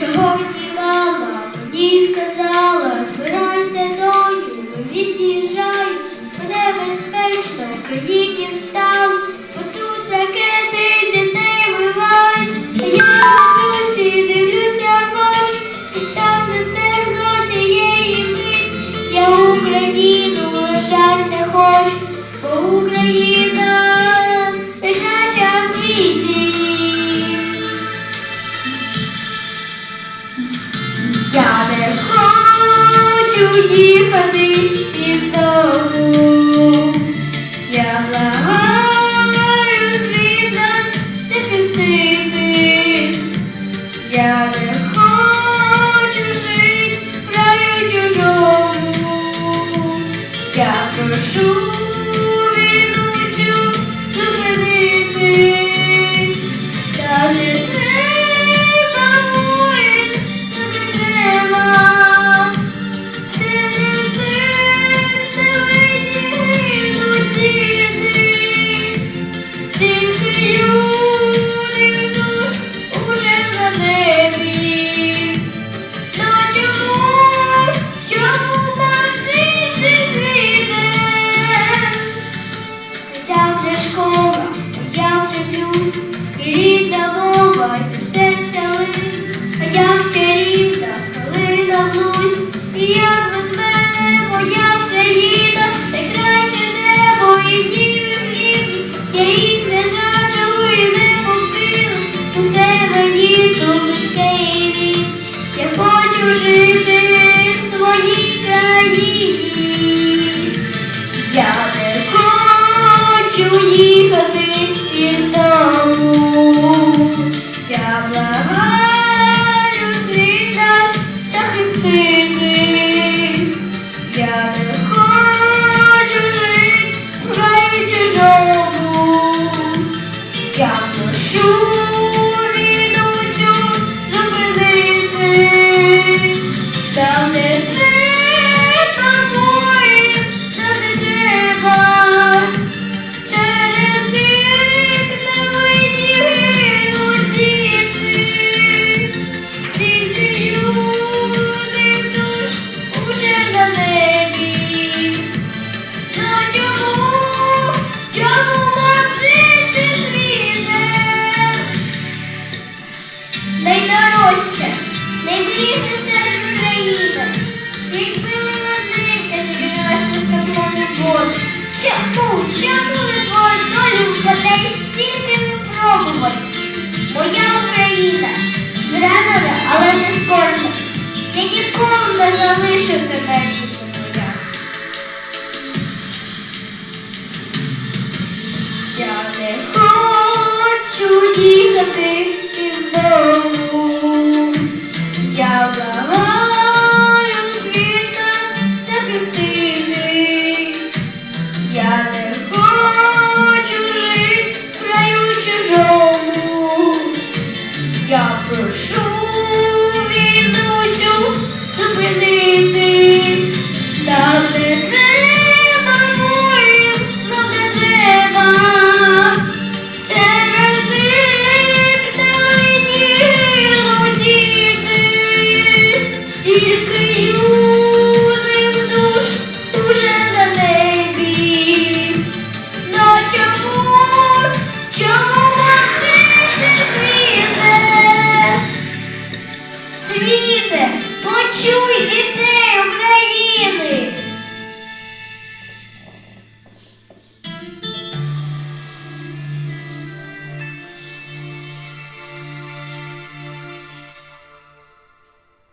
Сьогодні мама мені сказала, збирайся доню, від'їжджай, бо небезпечно в країні став, Я благаю світ нас захистити. Я не хочу жити в краю чужому. Я прошу Я не хочу їхати із дому. Я благаю світ нас захистити. Я не хочу жити в чужому. Я прошу найближче серед України. Якби ви возити, тобі нас не воду. Чому, чому на твою долю впаде стільки випробувань? Моя Україна, зранена, але не скорна. Я ніколи не залишу тебе. Я не хочу їхати дому. chewy.